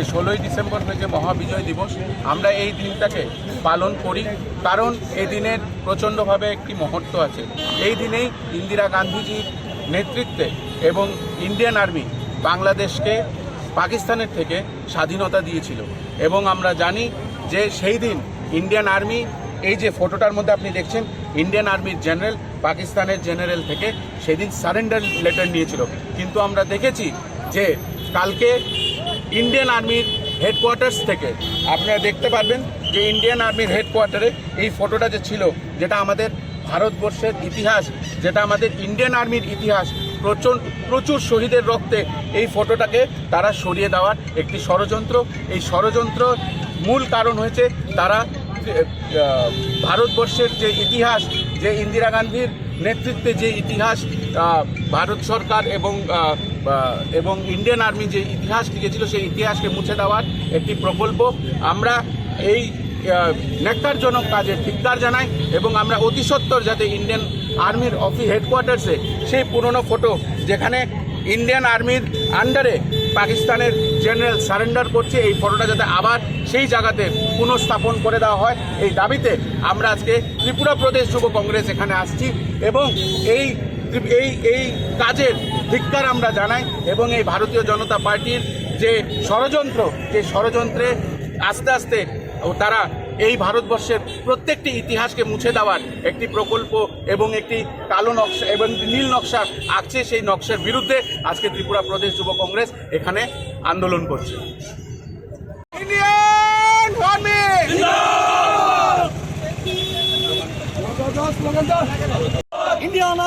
যে ষোলোই ডিসেম্বর থেকে মহাবিজয় দিবস, আমরা এই দিনটাকে পালন করি। কারণ এই দিনের প্রচণ্ডভাবে একটি মহত্ব আছে। এই দিনেই ইন্দিরা গান্ধীজির নেতৃত্বে এবং ইন্ডিয়ান আর্মি বাংলাদেশকে পাকিস্তানের থেকে স্বাধীনতা দিয়েছিল। এবং আমরা জানি যে সেই দিন ইন্ডিয়ান আর্মি, এই যে ফটোটার মধ্যে আপনি দেখছেন, ইন্ডিয়ান আর্মির জেনারেল পাকিস্তানের জেনারেল থেকে সেদিন সারেন্ডার লেটার নিয়েছিল। কিন্তু আমরা দেখেছি যে কালকে ইন্ডিয়ান আর্মির হেডকোয়ার্টার্স থেকে। আপনারা দেখতে পারবেন যে ইন্ডিয়ান আর্মির হেডকোয়ার্টারে এই ফটোটা যে ছিল, যেটা আমাদের ভারতবর্ষের ইতিহাস, যেটা আমাদের ইন্ডিয়ান আর্মির ইতিহাস, প্রচুর প্রচুর শহীদের রক্তে এই ফটোটাকে তারা সরিয়ে দেওয়ার একটি ষড়যন্ত্র। এই ষড়যন্ত্র মূল কারণ হয়েছে তারা ভারতবর্ষের যে ইতিহাস, যে ইন্দিরা গান্ধীর নেতৃত্বে যে ইতিহাস ভারত সরকার এবং এবং ইন্ডিয়ান আর্মি যে ইতিহাস লিখেছিল সেই ইতিহাসকে মুছে দেওয়ার একটি প্রকল্প। আমরা এই আহ, ন্যাক্কারজনক কাজে ধিক্কার জানাই এবং আমরা অতি সত্বর যাতে ইন্ডিয়ান আর্মির অফিস হেডকোয়ার্টার্সে সেই পুরনো ফটো যেখানে ইন্ডিয়ান আর্মির আন্ডারে পাকিস্তানের জেনারেল সারেন্ডার করছে এই ফটোটা যাতে আবার সেই জায়গাতে পুনঃস্থাপন করে দেওয়া হয়। এই দাবিতে আমরা আজকে ত্রিপুরা প্রদেশ যুব কংগ্রেস এখানে আসছি এবং এই এই এই কাজের ধিক্কার আমরা জানাই এবং এই ভারতীয় জনতা পার্টির যে ষড়যন্ত্র যে ষড়যন্ত্রে আস্তে আস্তে ও তারা এই ভারতবর্ষের প্রত্যেকটি ইতিহাসকে মুছে দেওয়ার একটি প্রকল্প এবং একটি কালো নকশা এবং নীল নকশা আঁকছে সেই নকশার বিরুদ্ধে আজকে ত্রিপুরা প্রদেশ যুব কংগ্রেস এখানে আন্দোলন করছে। Indian army! Indian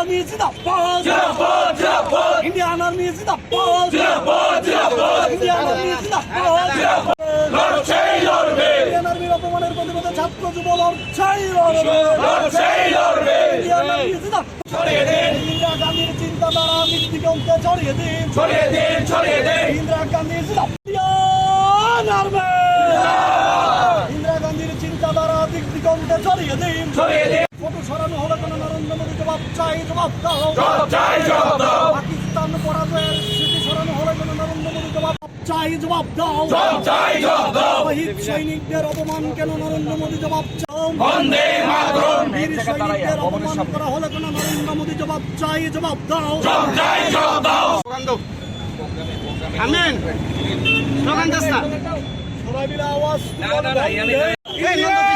জিন্দাবাদ জিন্দাবাদ Indian Army জিন্দাবাদ জিন্দাবাদ Indian Army জিন্দাবাদ লড়ছেই লড়বে Indian Army অপমানের প্রতিবাদে ছাত্র যুব লড়ছাই লড়বে লড়ছেই লড়বে Indian Army জিন্দাবাদ ছড়িয়ে দিন ইন্দিরা গান্ধীর চিন্তাধারা দিগদিগন্তে ছড়িয়ে দিন ছড়িয়ে দিন ছড়িয়ে দিন ইন্দিরা গান্ধী Indian Army ইন্দিরা গান্ধীর চিন্তাধারা দিগদিগন্তে ছড়িয়ে দিন ছড়িয়ে দিন ফটো সরানো হলে কোনো নরেন্দ্র মোদী জবাব চাই জবাব দাও জবাব চাই জবাব দাও পাকিস্তান পরাজয়ের স্মৃতি স্মরণ হলে কোনো নরেন্দ্র মোদী জবাব চাই জবাব দাও। জবাব চাই জবাব দাও। শহীদ সৈনিকদের অপমান কেন নরেন্দ্র মোদী জবাব চাও? বন্দে মাতরম। বীর সৈনিকদের অপমান করা হলো কেন নরেন্দ্র মোদী জবাব চাই জবাব দাও। জবাব চাই জবাব দাও। আমেন। স্লোগান দস্তা সবাই মিলে আওয়াজ ইন্ডিয়ান আর্মি